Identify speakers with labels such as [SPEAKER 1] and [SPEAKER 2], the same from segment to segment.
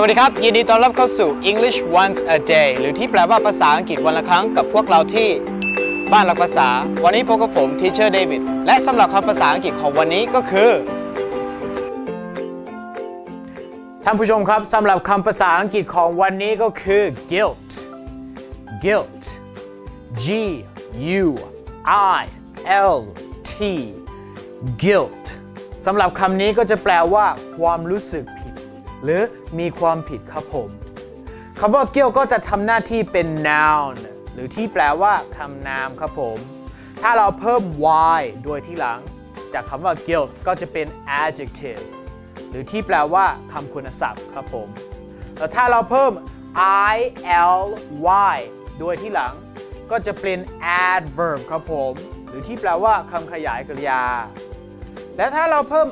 [SPEAKER 1] สวัสดีครับ ยินดีต้อนรับเข้าสู่ English Once a Day หรือที่แปลว่าภาษาอังกฤษวันละครั้งกับพวกเราที่บ้านหลักภาษา วันนี้พบกับผม Teacher David และสำหรับคำภาษาอังกฤษของวันนี้ก็คือ ท่านผู้ชมครับสำหรับคำภาษาอังกฤษของวันนี้ก็คือ guilt guilt G U I L T guilt สำหรับคำนี้ก็จะแปลว่าความรู้สึกผิด หรือมีความผิดครับผมคำว่า guilt ก็จะทำหน้าที่เป็น noun หรือที่แปลว่าคำนามครับผม ถ้าเราเพิ่ม y โดยที่หลัง จากคำว่า guilt ก็จะเป็น adjective หรือที่แปลว่าคำคุณศัพท์ครับผม แล้วถ้าเราเพิ่ม i l y โดยที่หลัง ก็จะเป็น adverb ครับผม หรือที่แปลว่าคำขยายกริยา และถ้าเราเพิ่ม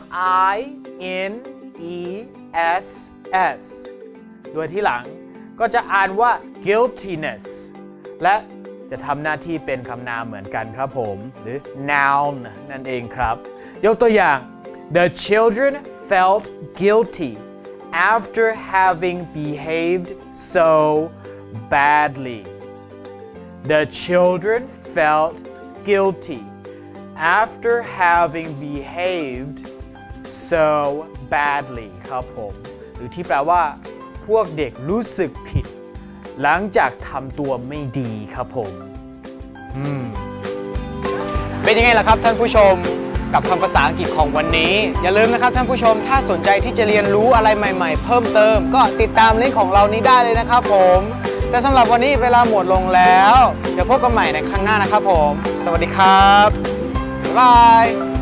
[SPEAKER 1] i n e s s โดยที่หลังก็จะอ่านว่า guiltiness และจะทำหน้าที่เป็นคำนามเหมือนกันครับผม หรือ noun นั่นเองครับ ยกตัวอย่าง The children felt guilty after having behaved so badly. The children felt guilty after having behaved so badly ครับผม หรือที่แปลว่า พวกเด็กรู้สึกผิด หลังจากทำตัวไม่ดีครับผมเป็นยังไงล่ะครับท่านผู้ชมกับคำภาษาอังกฤษของวันนี้ อย่าลืมนะครับท่านผู้ชมถ้าสนใจที่จะเรียนรู้อะไรใหม่ ๆ เพิ่มเติม ก็ติดตามลิงก์ของเรานี้ได้เลยนะครับผม แต่สำหรับวันนี้เวลาหมดลงแล้ว เดี๋ยวพบกันใหม่ในครั้งหน้านะครับผม สวัสดีครับ บ๊ายบาย